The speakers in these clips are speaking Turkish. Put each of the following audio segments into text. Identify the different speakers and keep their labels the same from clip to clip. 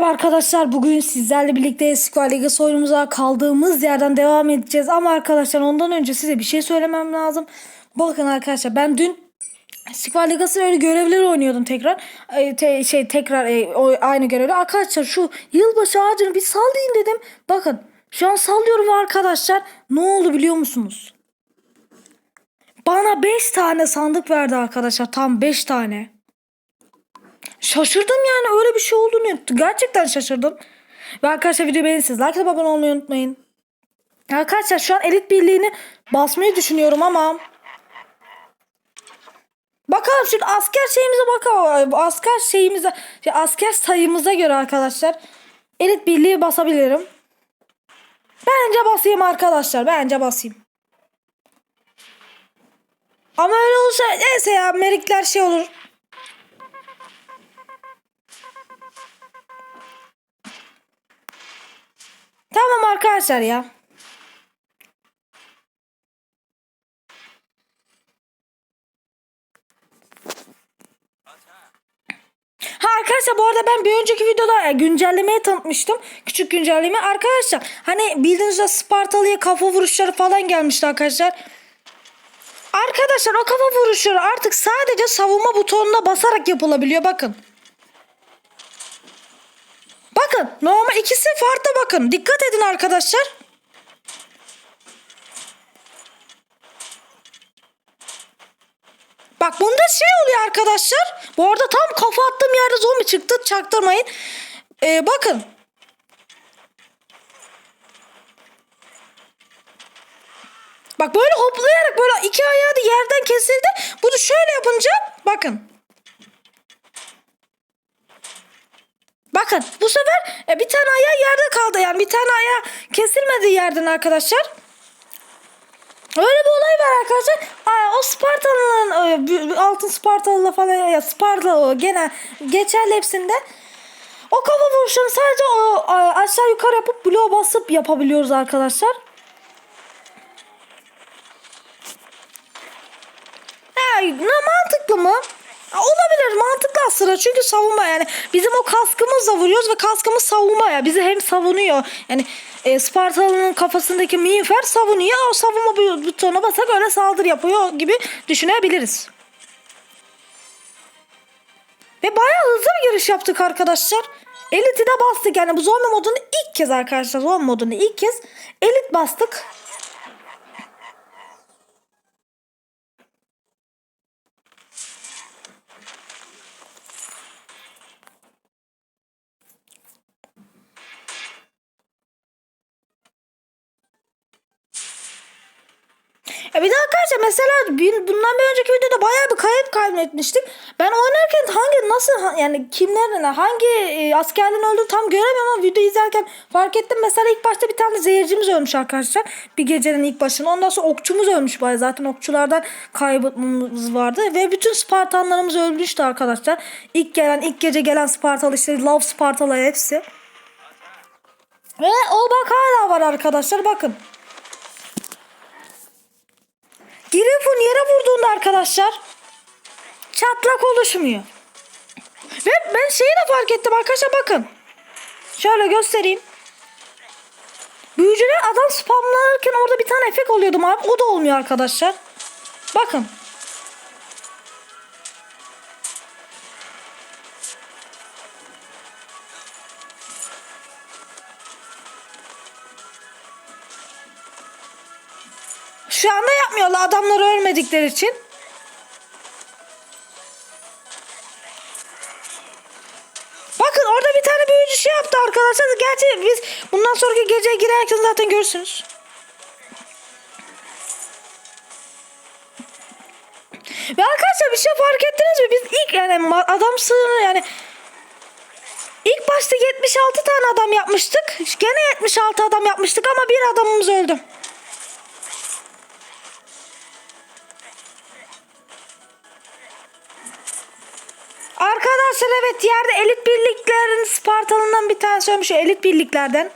Speaker 1: merhaba arkadaşlar. Bugün sizlerle birlikte Square Legacy oyunumuza kaldığımız yerden devam edeceğiz. Ama arkadaşlar ondan önce size bir şey söylemem lazım. Bakın arkadaşlar ben dün Square Legacy öyle görevleri oynuyordum tekrar. Ee, te- şey tekrar e, o, aynı görevleri. Arkadaşlar şu yılbaşı ağacını bir sallayayım dedim. Bakın şu an sallıyorum arkadaşlar. Ne oldu biliyor musunuz? Bana 5 tane sandık verdi arkadaşlar. Tam 5 tane. Şaşırdım yani öyle bir şey olduğunu gerçekten şaşırdım. Ve arkadaşlar videoyu beğenirseniz like abone olmayı unutmayın. Arkadaşlar şu an elit birliğini basmayı düşünüyorum ama Bakalım şimdi asker şeyimize bakalım. Asker şeyimize, şey, asker sayımıza göre arkadaşlar elit birliği basabilirim. Bence basayım arkadaşlar. Bence basayım. Ama öyle olursa neyse ya merikler şey olur. Tamam arkadaşlar ya. Ha arkadaşlar bu arada ben bir önceki videoda e, güncellemeyi tanıtmıştım. Küçük güncelleme. Arkadaşlar hani bildiğiniz üzere Spartalı'ya kafa vuruşları falan gelmişti arkadaşlar. Arkadaşlar o kafa vuruşları artık sadece savunma butonuna basarak yapılabiliyor bakın. Bakın normal ikisi farklı bakın. Dikkat edin arkadaşlar. Bak bunda şey oluyor arkadaşlar. Bu arada tam kafa attığım yerde zombi çıktı. Çaktırmayın. Ee, bakın. Bak böyle hoplayarak böyle iki ayağı da yerden kesildi. Bunu şöyle yapınca bakın. Bakın bu sefer e, bir tane ayağı yerde kaldı yani bir tane ayağı kesilmedi yerden arkadaşlar. Öyle bir olay var arkadaşlar. Aa, o Spartalı'nın e, altın Spartalı'la falan ya Sparta o gene geçerli hepsinde. O kafa vuruşunu sadece o aşağı yukarı yapıp bloğa basıp yapabiliyoruz arkadaşlar. Ya, ne mantıklı mı? Olabilir mantıklı aslında çünkü savunma yani bizim o kaskımızla vuruyoruz ve kaskımız savunma ya bizi hem savunuyor yani e, Spartalı'nın kafasındaki miğfer savunuyor o savunma bu- butonuna basarak öyle saldırı yapıyor gibi düşünebiliriz. Ve bayağı hızlı bir giriş yaptık arkadaşlar. Elit'i de bastık yani bu zombi modunu ilk kez arkadaşlar zombi modunu ilk kez elit bastık. Ya bir de arkadaşlar mesela bir- bundan bir önceki videoda bayağı bir kayıp kaybetmiştik. Ben oynarken hangi nasıl yani kimlerin hangi e, askerlerin öldüğünü tam göremiyorum ama video izlerken fark ettim. Mesela ilk başta bir tane zehircimiz ölmüş arkadaşlar. Bir gecenin ilk başında. Ondan sonra okçumuz ölmüş bayağı. Zaten okçulardan kaybımız vardı. Ve bütün Spartanlarımız ölmüştü arkadaşlar. İlk gelen ilk gece gelen Spartalı işte Love Spartalı hepsi. Ve o bak hala var arkadaşlar bakın. Grifon yere vurduğunda arkadaşlar çatlak oluşmuyor. Ve ben şeyi de fark ettim arkadaşlar bakın. Şöyle göstereyim. Büyücüler adam spamlarken orada bir tane efekt oluyordu abi. O da olmuyor arkadaşlar. Bakın. Şu anda yapmıyorlar adamlar ölmedikleri için. Bakın orada bir tane büyücü şey yaptı arkadaşlar. Gerçi biz bundan sonraki gece girerken zaten görürsünüz. Ve arkadaşlar bir şey fark ettiniz mi? Biz ilk yani adam sığını yani ilk başta 76 tane adam yapmıştık. Gene 76 adam yapmıştık ama bir adamımız öldü. Evet yerde elit birliklerin Spartalı'ndan bir tanesi ölmüş. Elit birliklerden.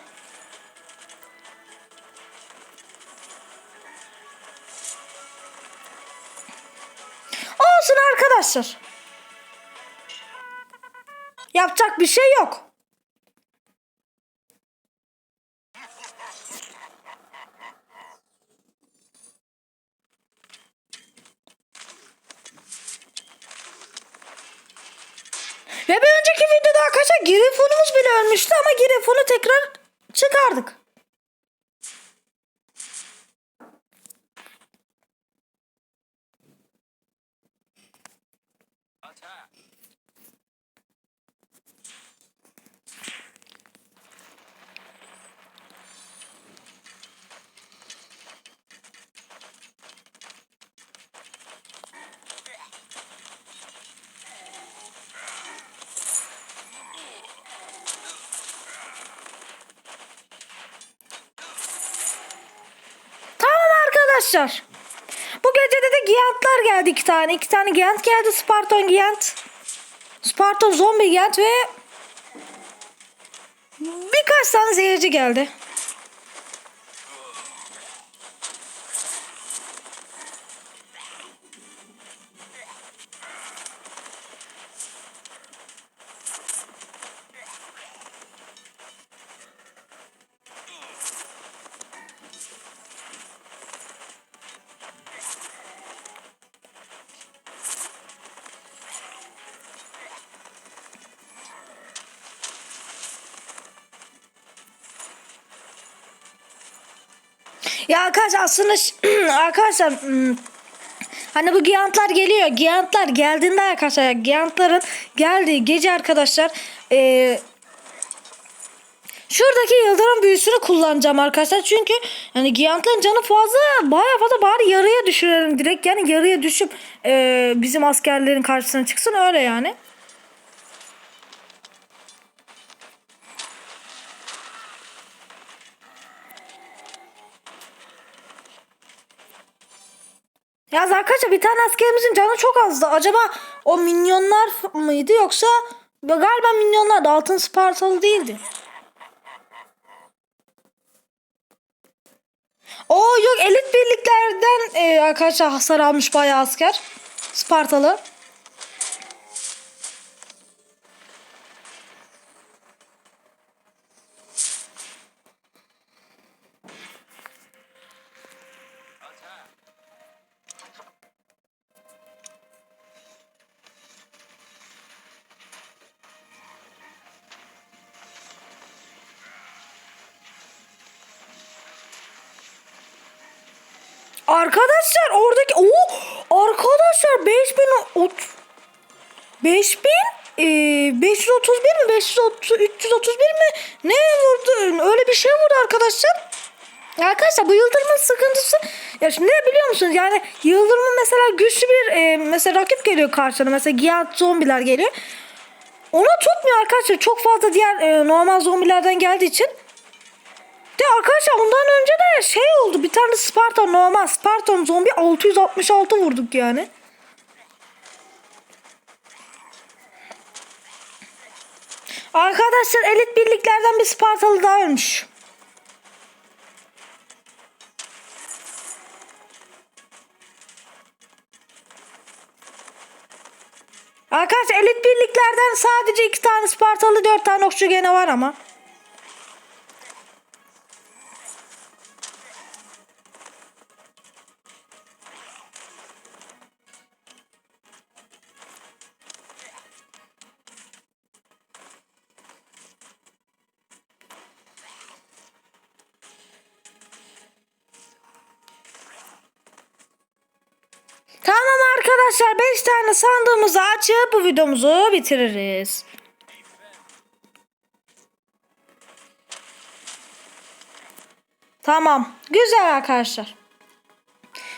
Speaker 1: Olsun arkadaşlar. Yapacak bir şey yok. Ve bir önceki videoda arkadaşlar Grifon'umuz bile ölmüştü ama Grifon'u tekrar çıkardık. Tamam arkadaşlar. Bu gecede de Giant'lar geldi iki tane. iki tane Giant geldi. Spartan Giant. Spartan Zombie Giant ve birkaç tane seyirci geldi. Ya arkadaşlar aslında arkadaşlar hmm, hani bu Giant'lar geliyor. Giant'lar geldiğinde arkadaşlar Giant'ların geldiği gece arkadaşlar eee Şuradaki yıldırım büyüsünü kullanacağım arkadaşlar. Çünkü yani Giant'ların canı fazla baya fazla bari yarıya düşürelim direkt. Yani yarıya düşüp eee, bizim askerlerin karşısına çıksın öyle yani. Ya arkadaşlar bir tane askerimizin canı çok azdı. Acaba o minyonlar mıydı yoksa galiba minyonlar da altın Spartalı değildi. O yok elit birliklerden e, arkadaşlar hasar almış bayağı asker. Spartalı. Arkadaşlar oradaki o arkadaşlar 5000 o- 5000 e, 531 mi 530 331 mi ne vurdu öyle bir şey vurdu arkadaşlar. Arkadaşlar bu yıldırımın sıkıntısı ya şimdi ne biliyor musunuz yani yıldırımın mesela güçlü bir e, mesela rakip geliyor karşına mesela Giant zombiler geliyor. Ona tutmuyor arkadaşlar çok fazla diğer e, normal zombilerden geldiği için. De arkadaşlar ondan önce de şey oldu. Tane Spartan normal Spartan zombi 666 vurduk yani. Arkadaşlar elit birliklerden bir Spartalı daha ölmüş. Arkadaşlar elit birliklerden sadece iki tane Spartalı dört tane okçu gene var ama. Tamam arkadaşlar 5 tane sandığımızı açıp bu videomuzu bitiririz. Tamam. Güzel arkadaşlar.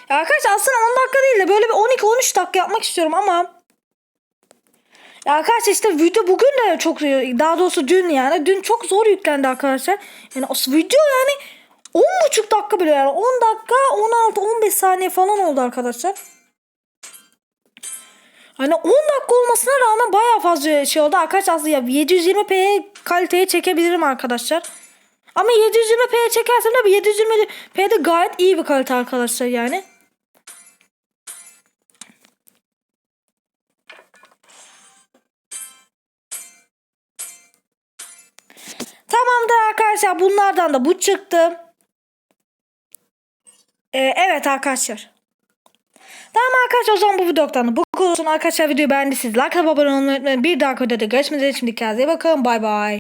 Speaker 1: Ya arkadaşlar aslında 10 dakika değil de böyle bir 12-13 dakika yapmak istiyorum ama ya arkadaşlar işte video bugün de çok daha doğrusu dün yani dün çok zor yüklendi arkadaşlar. Yani video yani 10,5 dakika bile yani 10 dakika 16-15 saniye falan oldu arkadaşlar. Hani 10 dakika olmasına rağmen bayağı fazla şey oldu. Arkadaşlar aslında ya 720p kaliteye çekebilirim arkadaşlar. Ama 720p'ye çekersem de 720p'de gayet iyi bir kalite arkadaşlar yani. Tamamdır arkadaşlar bunlardan da bu çıktı. Ee, evet arkadaşlar. Tamam arkadaşlar o zaman bu videodan da bu olsun arkadaşlar videoyu beğendiyseniz like abone olmayı unutmayın. Bir dahaki videoda görüşmek üzere. Şimdi kendinize iyi bakın. Bay bay.